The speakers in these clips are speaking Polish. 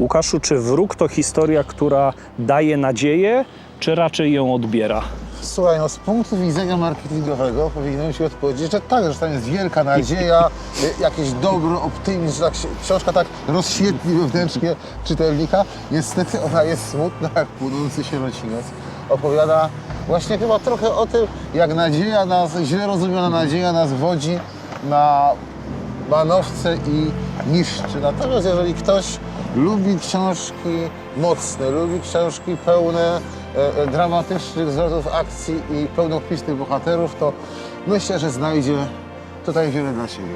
Łukaszu, czy wróg to historia, która daje nadzieję, czy raczej ją odbiera? Słuchaj, no z punktu widzenia marketingowego powinienem Ci odpowiedzieć, że tak, że tam jest wielka nadzieja, y, jakieś dobro, optymizm, że tak się, książka tak rozświetli wewnętrznie czytelnika. Niestety ona jest smutna jak płonący sierociniec. Opowiada właśnie chyba trochę o tym, jak nadzieja nas, źle rozumiana nadzieja nas wodzi na manowce i niszczy. Natomiast jeżeli ktoś lubi książki mocne, lubi książki pełne e, e, dramatycznych zwrotów akcji i pełnokrwistych bohaterów, to myślę, że znajdzie tutaj wiele dla siebie.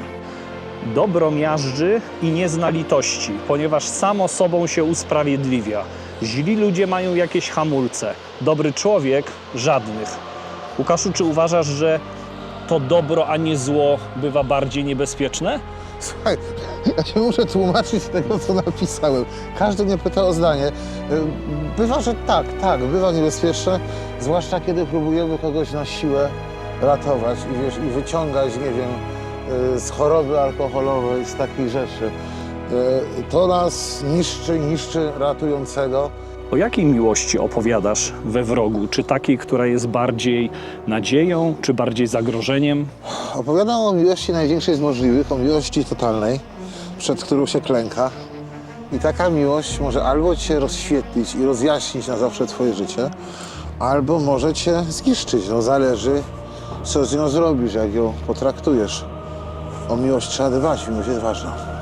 Dobro miażdży i nie zna litości, ponieważ samo sobą się usprawiedliwia. Źli ludzie mają jakieś hamulce, dobry człowiek żadnych. Łukaszu, czy uważasz, że to dobro, a nie zło bywa bardziej niebezpieczne? Słuchaj, ja się muszę tłumaczyć z tego, co napisałem. Każdy mnie pyta o zdanie. Y, Bywa, że tak, tak, bywa niebezpieczne, zwłaszcza kiedy próbujemy kogoś na siłę ratować i, wiesz, i wyciągać, nie wiem, y, z choroby alkoholowej, z takich rzeczy. Y, To nas niszczy, niszczy ratującego. O jakiej miłości opowiadasz we wrogu? Czy takiej, która jest bardziej nadzieją, czy bardziej zagrożeniem? Opowiadam o miłości największej z możliwych, o miłości totalnej, przed którą się klęka. I taka miłość może albo cię rozświetlić i rozjaśnić na zawsze twoje życie, albo może cię zniszczyć. No zależy, co z nią zrobisz, jak ją potraktujesz. O miłość trzeba dbać, miłość jest ważna.